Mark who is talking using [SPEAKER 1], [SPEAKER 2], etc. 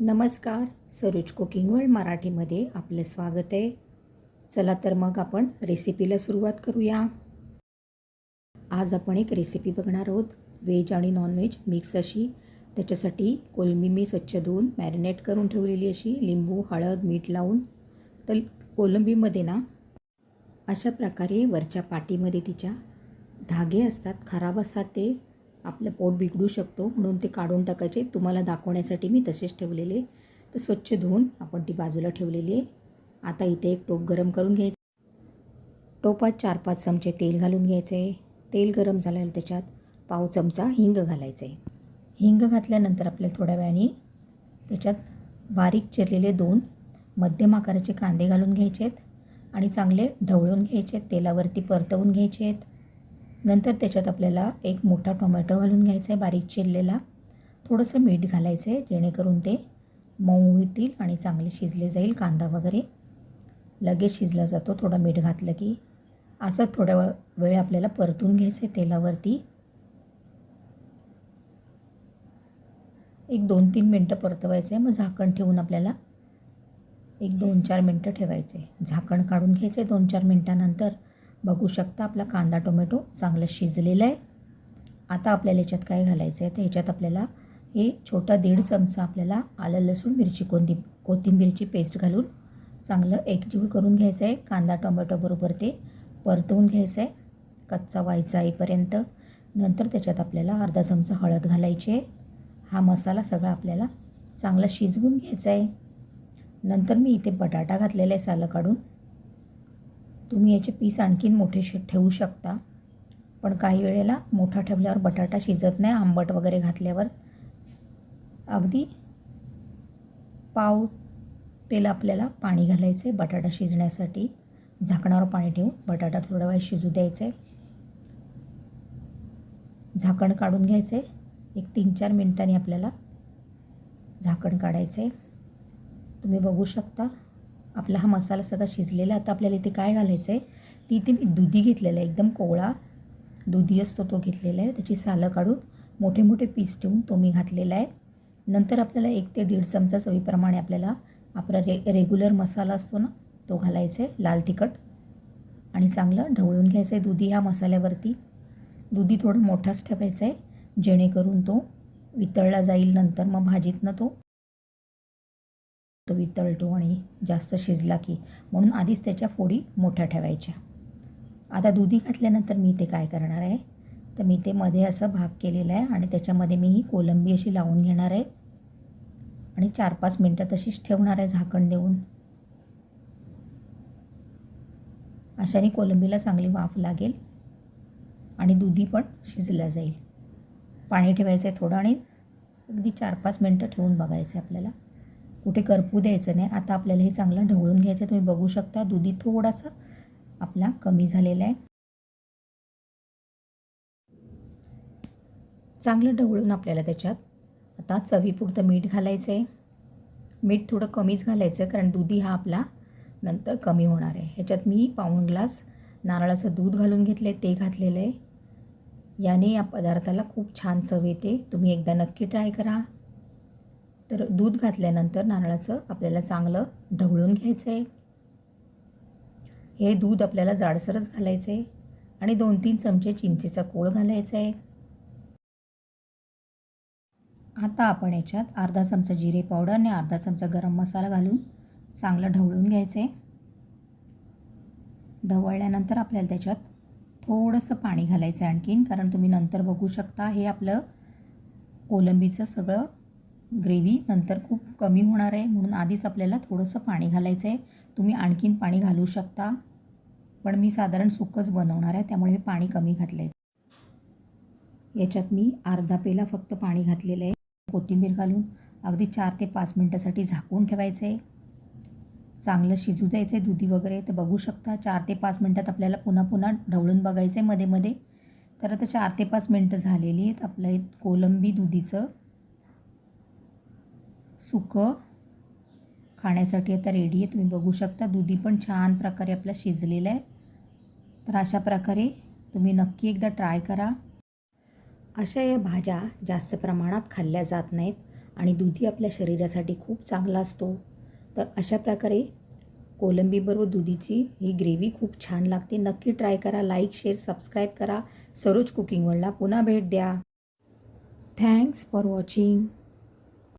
[SPEAKER 1] नमस्कार Saroj cooking world मराठीमध्ये आपलं स्वागत आहे. चला तर मग आपण रेसिपीला सुरुवात करूया. आज आपण एक रेसिपी बघणार आहोत व्हेज आणि नॉनव्हेज मिक्स अशी. त्याच्यासाठी कोलमी मी स्वच्छ धुवून मॅरिनेट करून ठेवलेली अशी लिंबू हळद मीठ लावून. तर कोलंबीमध्ये ना अशा प्रकारे वरच्या पाटीमध्ये तिच्या धागे असतात खराब असतात ते. आपलं पोट बिघडू शकतो म्हणून ते काढून टाकायचे. तुम्हाला दाखवण्यासाठी मी तसेच ठेवलेले. तर स्वच्छ धुवून आपण ती बाजूला ठेवलेली आहे. आता इथे एक टोप गरम करून घ्यायचं टोपात चार पाच चमचे तेल घालून घ्यायचं आहे. तेल गरम झाल्यावर त्याच्यात पाव चमचा हिंग घालायचं आहे. हिंग घातल्यानंतर आपल्याला थोड्या वेळाने त्याच्यात बारीक चिरलेले दोन मध्यम आकाराचे कांदे घालून घ्यायचे आहेत आणि चांगले ढवळून घ्यायचे आहेत तेलावरती परतवून घ्यायचे आहेत नंतर त्याच्यात आपल्याला एक मोठा टोमॅटो घालून घ्यायचा आहे बारीक चिरलेला. थोडंसं मीठ घालायचं आहे जेणेकरून ते मऊ होतील आणि चांगले शिजले जाईल कांदा वगैरे. लगेच शिजला जातो थोडं मीठ घातलं की. असं थोड्या वेळ आपल्याला परतून घ्यायचं आहे तेलावरती. एक दोन तीन मिनटं परतवायचं आहे मग झाकण ठेवून आपल्याला एक दोन चार मिनटं ठेवायचे. झाकण काढून घ्यायचे दोन चार मिनटानंतर. बघू शकता आपला कांदा टोमॅटो चांगला शिजलेला आहे. आता आपल्याला याच्यात काय घालायचं आहे? तर ह्याच्यात आपल्याला हे छोटा दीड चमचा आपल्याला आलं लसूण मिरची कोंदी कोथिंबीरची पेस्ट घालून चांगलं एकजीव करून घ्यायचं आहे. कांदा टोमॅटोबरोबर ते परतवून घ्यायचं आहे. कच्चा व्हायचा येईपर्यंत. नंतर त्याच्यात आपल्याला अर्धा चमचा हळद घालायची आहे. हा मसाला सगळा आपल्याला चांगला शिजवून घ्यायचा आहे. नंतर मी इथे बटाटा घातलेला आहे सालं काढून. तुम्ही याचे पीस आणखीन मोठे शे ठेवू शकता. पण काही वेळेला मोठा ठेवल्यावर बटाटा शिजत नाही आंबट वगैरे घातल्यावर. अगदी पाव तेल आपल्याला पाणी घालायचं आहे बटाटा शिजण्यासाठी. झाकणावर पाणी ठेवून बटाटा थोडा वेळ शिजू द्यायचं आहे झाकण काढून घ्यायचं आहे एक तीन चार मिनटांनी आपल्याला झाकण काढायचं आहे तुम्ही बघू शकता. आपला हा मसाला सगळा शिजलेला आता आपल्याला इथे काय घालायचं आहे ती इथे मी दुधी घेतलेलं आहे एकदम कोवळा दुधी असतो तो घेतलेला आहे. त्याची सालं काढून मोठे मोठे पीस ठेवून तो मी घातलेला आहे. नंतर आपल्याला एक ते दीड चमचा चवीप्रमाणे आपल्याला आपला रे रेग्युलर मसाला असतो ना तो घालायचा आहे लाल तिखट. आणि चांगलं ढवळून घ्यायचं आहे दुधी ह्या मसाल्यावरती. दुधी थोडं मोठाच ठेवायचा आहे जेणेकरून तो वितळला जाईल नंतर मग भाजीतनं तो तो वितळतो आणि जास्त शिजला की म्हणून आधीच त्याच्या फोडी मोठ्या ठेवायच्या. आता दुधी घातल्यानंतर मी ते काय करणार आहे? तर मी ते मध्ये असं भाग केलेला आहे आणि त्याच्यामध्ये मी ही कोलंबी अशी लावून घेणार आहे. आणि चार पाच मिनटं तशीच ठेवणार आहे झाकण देऊन. अशाने कोलंबीला चांगली वाफ लागेल आणि दुधी पण शिजला जाईल. पाणी ठेवायचं आहे थोडं आणि अगदी चार पाच मिनटं ठेवून बघायचं आहे आपल्याला. कुठे करपू द्यायचं नाही. आता आपल्याला हे चांगलं ढवळून घ्यायचं तुम्ही बघू शकता दुधी थोडासा आपला कमी झालेला आहे. चांगलं ढवळून आपल्याला त्याच्यात आता चवीपुरतं मीठ घालायचं आहे मीठ थोडं कमीच घालायचं आहे कारण दुधी हा आपला नंतर कमी होणार आहे. ह्याच्यात मी पाऊण ग्लास नारळाचं दूध घालून घेतलं आहे ते घातलेलं आहे. याने या पदार्थाला खूप छान चव येते. तुम्ही एकदा नक्की ट्राय करा. तर दूध घातल्यानंतर नारळाचं आपल्याला चांगलं ढवळून घ्यायचं आहे हे दूध आपल्याला जाडसरच घालायचं आहे आणि दोन तीन चमचे चिंचेचा कोळ घालायचा आहे आता आपण याच्यात अर्धा चमचा जिरे पावडर आणि अर्धा चमचा गरम मसाला घालून चांगलं ढवळून घ्यायचं आहे ढवळल्यानंतर आपल्याला त्याच्यात थोडंसं पाणी घालायचं आहे आणखीन कारण तुम्ही नंतर बघू शकता हे आपलं कोलंबीचं सगळं ग्रेव्ही नंतर खूप कमी होणार आहे. म्हणून आधीच आपल्याला थोडंसं पाणी घालायचं आहे तुम्ही आणखीन पाणी घालू शकता. पण मी साधारण सुकंच बनवणार आहे. त्यामुळे मी पाणी कमी घातलं आहे याच्यात मी अर्धा पेला फक्त पाणी घातलेलं आहे कोथिंबीर घालून अगदी चार ते पाच मिनटासाठी झाकून ठेवायचं आहे चांगलं शिजू द्यायचं आहे दुधी वगैरे. तर बघू शकता चार ते पाच मिनटात आपल्याला पुन्हा पुन्हा ढवळून बघायचं आहे मध्ये मध्ये. तर आता चार ते पाच मिनटं झालेली आहेत आपलं कोलंबी दुधीचं. सुकं खाण्यासाठी आता रेडी आहे. तुम्ही बघू शकता दुधी पण छान प्रकारे आपला शिजलेलं आहे. तर अशा प्रकारे तुम्ही नक्की एकदा ट्राय करा. अशा या भाज्या जास्त प्रमाणात खाल्ल्या जात नाहीत आणि दुधी आपल्या शरीरासाठी खूप चांगला असतो. तर अशा प्रकारे कोलंबीबरोबर दुधीची ही ग्रेव्ही खूप छान लागते. नक्की ट्राय करा लाईक शेअर सबस्क्राईब करा. सरोज कुकिंग वर्ल्डला पुन्हा भेट द्या. Thanks for watching